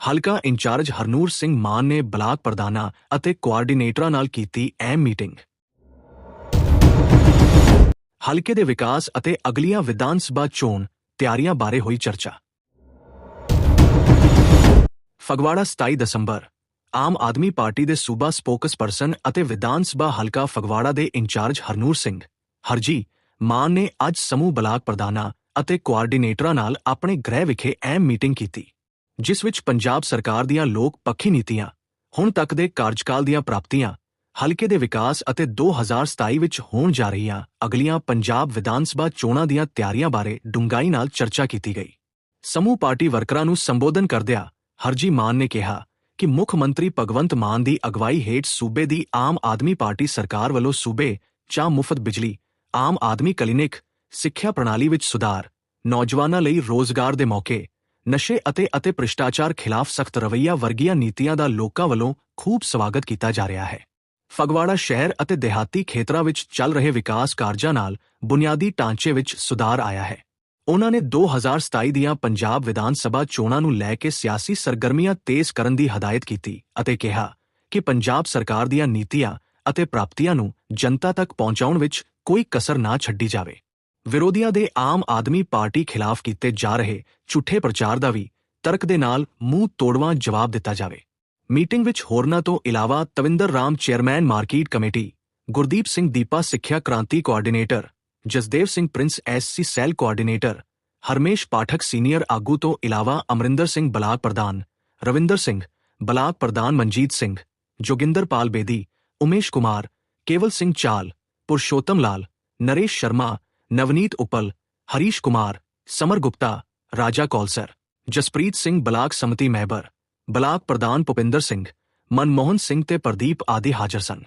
ਹਲਕਾ ਇੰਚਾਰਜ ਹਰਨੂਰ ਸਿੰਘ ਮਾਨ ਨੇ ਬਲਾਕ ਪ੍ਰਧਾਨਾਂ ਅਤੇ ਕੋਆਰਡੀਨੇਟਰਾਂ ਨਾਲ ਕੀਤੀ ਅਹਿਮ ਮੀਟਿੰਗ। ਹਲਕੇ ਦੇ ਵਿਕਾਸ ਅਤੇ ਅਗਲੀਆਂ ਵਿਧਾਨ ਸਭਾ ਚੋਣ ਤਿਆਰੀਆਂ ਬਾਰੇ ਹੋਈ ਚਰਚਾ। ਫਗਵਾੜਾ 27 ਦਸੰਬਰ, ਆਮ ਆਦਮੀ ਪਾਰਟੀ ਦੇ ਸੂਬਾ ਸਪੋਕਸਪਰਸਨ ਅਤੇ ਵਿਧਾਨ ਸਭਾ ਹਲਕਾ ਫਗਵਾੜਾ ਦੇ ਇੰਚਾਰਜ ਹਰਨੂਰ ਸਿੰਘ, ਹਰਜੀ, ਮਾਨ ਨੇ ਅੱਜ ਸਮੂਹ ਬਲਾਕ ਪ੍ਰਧਾਨਾਂ ਅਤੇ ਕੋਆਰਡੀਨੇਟਰਾਂ ਨਾਲ ਆਪਣੇ ਗ੍ਰਹਿ ਵਿਖੇ ਅਹਿਮ ਮੀਟਿੰਗ ਕੀਤੀ। ਜਿਸ ਵਿੱਚ ਪੰਜਾਬ ਸਰਕਾਰ ਦੀਆਂ ਲੋਕ ਪੱਖੀ ਨੀਤੀਆਂ, ਹੁਣ ਤੱਕ ਦੇ ਕਾਰਜਕਾਲ ਦੀਆਂ ਪ੍ਰਾਪਤੀਆਂ, ਹਲਕੇ ਦੇ ਵਿਕਾਸ ਅਤੇ 2027 ਵਿੱਚ ਹੋਣ ਜਾ ਰਹੀਆਂ ਅਗਲੀਆਂ ਪੰਜਾਬ ਵਿਧਾਨ ਸਭਾ ਚੋਣਾਂ ਦੀਆਂ ਤਿਆਰੀਆਂ ਬਾਰੇ ਡੂੰਘਾਈ ਨਾਲ ਚਰਚਾ ਕੀਤੀ ਗਈ। ਸਮੂਹ ਪਾਰਟੀ ਵਰਕਰਾਂ ਨੂੰ ਸੰਬੋਧਨ ਕਰਦਿਆਂ ਹਰਜੀ ਮਾਨ ਨੇ ਕਿਹਾ ਕਿ ਮੁੱਖ ਮੰਤਰੀ ਭਗਵੰਤ ਮਾਨ ਦੀ ਅਗਵਾਈ ਹੇਠ ਸੂਬੇ ਦੀ ਆਮ ਆਦਮੀ ਪਾਰਟੀ ਸਰਕਾਰ ਵੱਲੋਂ ਸੂਬੇ 'ਚ ਮੁਫਤ ਬਿਜਲੀ, ਆਮ ਆਦਮੀ ਕਲੀਨਿਕ, ਸਿੱਖਿਆ ਪ੍ਰਣਾਲੀ ਵਿੱਚ ਸੁਧਾਰ, ਨੌਜਵਾਨਾਂ ਲਈ ਰੋਜ਼ਗਾਰ ਦੇ ਮੌਕੇ ਨਸ਼ੇ ਅਤੇ ਅਤੇ ਭ੍ਰਿਸ਼ਟਾਚਾਰ ਖਿਲਾਫ ਸਖਤ ਰਵੱਈਆ ਵਰਗੀਆਂ ਨੀਤੀਆਂ ਦਾ ਲੋਕਾਂ ਵੱਲੋਂ ਖੂਬ ਸਵਾਗਤ ਕੀਤਾ ਜਾ ਰਿਹਾ ਹੈ। ਫਗਵਾੜਾ ਸ਼ਹਿਰ ਅਤੇ ਦੇਹਾਤੀ ਖੇਤਰਾਂ ਵਿੱਚ ਚੱਲ ਰਹੇ ਵਿਕਾਸ ਕਾਰਜਾਂ ਨਾਲ ਬੁਨਿਆਦੀ ਢਾਂਚੇ ਵਿੱਚ ਸੁਧਾਰ ਆਇਆ ਹੈ। ਉਹਨਾਂ ਨੇ 2027 ਦੀਆਂ ਪੰਜਾਬ ਵਿਧਾਨ ਸਭਾ ਚੋਣਾਂ ਨੂੰ ਲੈ ਕੇ ਸਿਆਸੀ ਸਰਗਰਮੀਆਂ ਤੇਜ਼ ਕਰਨ ਦੀ ਹਦਾਇਤ ਕੀਤੀ ਅਤੇ ਕਿਹਾ ਕਿ ਪੰਜਾਬ ਸਰਕਾਰ ਦੀਆਂ ਨੀਤੀਆਂ ਅਤੇ ਪ੍ਰਾਪਤੀਆਂ ਨੂੰ ਜਨਤਾ ਤੱਕ ਪਹੁੰਚਾਉਣ ਵਿੱਚ ਕੋਈ ਕਸਰ ਨਾ ਛੱਡੀ ਜਾਵੇ। ਵਿਰੋਧੀਆਂ ਦੇ ਆਮ ਆਦਮੀ ਪਾਰਟੀ ਖਿਲਾਫ ਕੀਤੇ ਜਾ ਰਹੇ ਝੂਠੇ ਪ੍ਰਚਾਰ ਦਾ ਵੀ ਤਰਕ ਦੇ ਨਾਲ ਮੂੰਹ ਤੋੜਵਾਂ ਜਵਾਬ ਦਿੱਤਾ ਜਾਵੇ। ਮੀਟਿੰਗ ਵਿੱਚ ਹੋਰਨਾਂ ਤੋਂ ਇਲਾਵਾ Tavinder Ram, chairman, market committee, Gurdeep Singh Deepa, Sikhiya Kranti coordinator, Jasdev Singh Prince, SC cell coordinator, Harmesh Pathak, senior ਆਗੂ ਤੋਂ ਇਲਾਵਾ ਅਮਰਿੰਦਰ ਸਿੰਘ ਬਲਾਕ ਪ੍ਰਧਾਨ, ਰਵਿੰਦਰ ਸਿੰਘ, ਬਲਾਕ ਪ੍ਰਧਾਨ Manjeet Singh, Joginder Pal Bedi, Umesh Kumar, Kewal Singh Chal, Purshotam Lal, Naresh Sharma Navneet Uppal, Harish Kumar, Samar Gupta, Raja Kaulsar, Jaspreet Singh block Samiti member, block ਪ੍ਰਧਾਨ ਭੁਪਿੰਦਰ ਸਿੰਘ, ਮਨਮੋਹਨ ਸਿੰਘ ਤੇ ਪ੍ਰਦੀਪ ਆਦਿ ਹਾਜ਼ਰ ਸਨ।